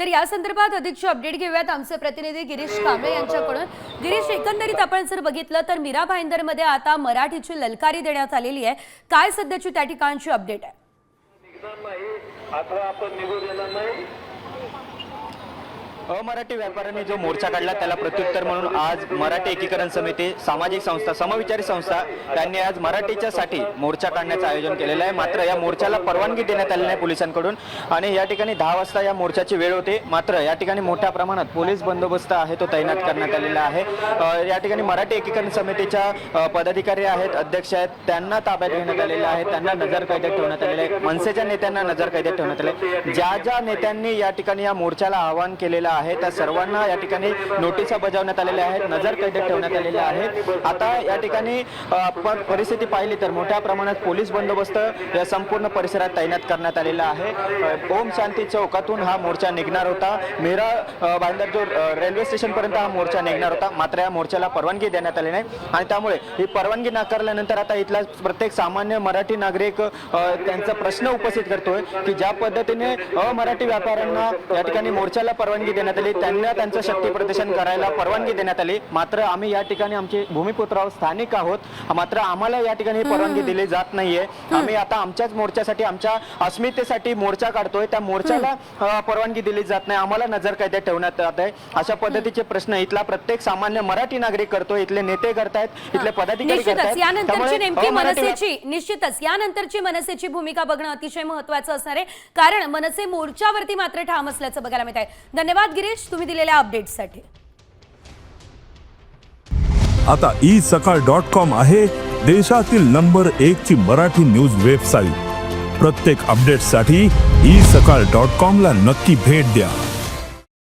तर या संदर्भात अधिकची अपडेट घेऊयात आमचे प्रतिनिधी गिरीश कांबळे यांच्याकडून. गिरीश एकंदरीत आपण जर बघितलं तर मीरा भाईंदरमध्ये आता मराठीची ललकारी देण्यात आलेली आहे. काय सध्याची त्या ठिकाणची अपडेट आहे? अथवा आपण निघू देणार नाही. अमराठी व्यापाऱ्यांनी जो मोर्चा काढला त्याला प्रत्युत्तर म्हणून आज मराठी एकीकरण समिती सामाजिक संस्था समविचारी संस्था त्यांनी आज मराठीच्या साठी मोर्चा काढण्याचं आयोजन केलेलं आहे. मात्र या मोर्चाला परवानगी देण्यात आली नाही पोलिसांकडून आणि या ठिकाणी दहा वाजता या मोर्चाची वेळ होते. मात्र या ठिकाणी मोठ्या प्रमाणात पोलीस बंदोबस्त आहे तो तैनात करण्यात आलेला आहे. या ठिकाणी मराठी एकीकरण समितीच्या पदाधिकारी आहेत अध्यक्ष आहेत त्यांना ताब्यात घेण्यात आलेले आहे त्यांना नजर कैद्यात ठेवण्यात आलेलं आहे. मनसेच्या नेत्यांना नजर कैद्यात ठेवण्यात आले ज्या ज्या नेत्यांनी या ठिकाणी या मोर्चाला आवाहन केलेलं आहे त्या सर्वांना या ठिकाणी नोटिसा बजावण्यात आलेल्या आहेत. नजर कैदेत ठेवण्यात आलेल्या आहेत. आता या ठिकाणी आपण परिस्थिती पाहिली तर मोठ्या प्रमाणात पोलीस बंदोबस्त या संपूर्ण परिसरात तैनात करण्यात आलेला आहे. ओम शांती चौकातून हा मोर्चा निघणार होता. मीरा अ, जो रेल्वे स्टेशन पर्यंत हा मोर्चा निघणार होता. मात्र या मोर्चाला परवानगी देण्यात आली नाही. आणि त्यामुळे ही परवानगी नाकारल्यानंतर आता इथला प्रत्येक सामान्य मराठी नागरिक त्यांचा प्रश्न उपस्थित करतोय की ज्या पद्धतीने अमराठी व्यापाऱ्यांना या ठिकाणी मोर्चाला परवानगी देण्यात आली. त्यांना त्यांचं शक्ती प्रदर्शन करायला परवानगी देण्यात आली. मात्र आम्ही या ठिकाणी आमचे भूमिपुत्र आहोत स्थानिक आहोत. मात्र आम्हाला या ठिकाणी परवानगी दिली जात नाहीये. आम्ही आता आमच्याच मोर्चासाठी आमच्या अस्मितेसाठी मोर्चा काढतोय. त्या मोर्चाला परवानगी दिली जात नाही. आम्हाला नजर कैद्यात ठेवण्यात जात आहे? अशा पद्धतीचे प्रश्न इथला प्रत्येक सामान्य मराठी नागरिक करतोय इथले नेते करतायत इथले पदाधिकारी करतायत. निश्चितच. यानंतरची मनसेची भूमिका बघणं अतिशय महत्वाचं असणार आहे. कारण मनसे मोर्चावरती मात्र ठाम असल्याचं बघायला मिळत आहे धन्यवाद. गिरीश तुम्ही दिलेल्या अपडेटसाठी आता ई सकाळ डॉट कॉम आहे देशातील नंबर एक ची मराठी न्यूज वेबसाईट. प्रत्येक अपडेटसाठी ई सकाळ डॉट कॉम ला नक्की भेट द्या.